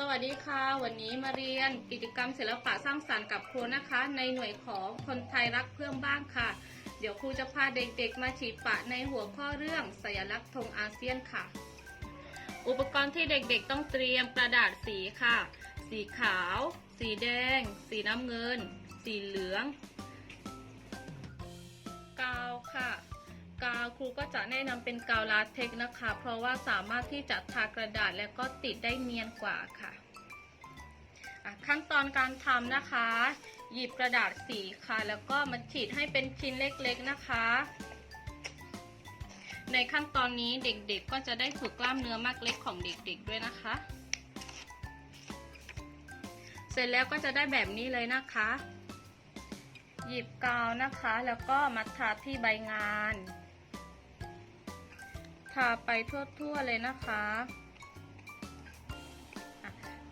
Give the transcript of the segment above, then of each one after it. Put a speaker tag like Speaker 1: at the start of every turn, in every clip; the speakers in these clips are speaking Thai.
Speaker 1: สวัสดีค่ะ วันนี้มาเรียนกิจกรรมศิลปะสร้างสรรค์กับครูนะคะ ในหน่วยของคนไทยรักเพื่อนบ้านค่ะ เดี๋ยวครูจะพาเด็กๆมาฉีดปะในหัวข้อเรื่องสัญลักษณ์ธงอาเซียนค่ะ อุปกรณ์ที่เด็กๆต้องเตรียมกระดาษสีค่ะ สีขาว สีแดง สีน้ำเงิน สีเหลือง กาวค่ะ ครูก็จะแนะนำเป็นกาวลาเทคนะคะ เพราะว่าสามารถที่จะทากระดาษแล้วก็ติดได้เนียนกว่าค่ะอะขั้นตอนการทำนะคะ หยิบกระดาษสีค่ะ แล้วก็มาฉีดให้เป็นชิ้นเล็กๆนะคะ ในขั้นตอนนี้เด็กๆก็จะได้ฝึกกล้ามเนื้อมากเล็กของเด็กๆด้วยนะคะ เสร็จแล้วก็จะได้แบบนี้เลยนะคะ หยิบกาวนะคะ แล้วก็มาทาที่ใบงาน ทาไปทั่วๆเลยนะคะ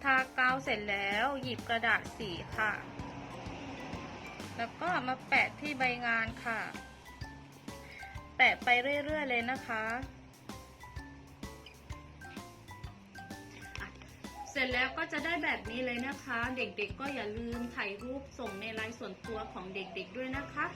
Speaker 1: ทากาวเสร็จแล้วหยิบกระดาษสีค่ะ แล้วก็มาแปะที่ใบงานค่ะ แปะไปเรื่อยๆเลยนะคะะเสร็จแล้วก็จะได้แบบนี้เลยนะคะ เด็กๆก็อย่าลืมถ่ายรูปส่งในไลน์ส่วนตัวของเด็กๆด้วยนะคะ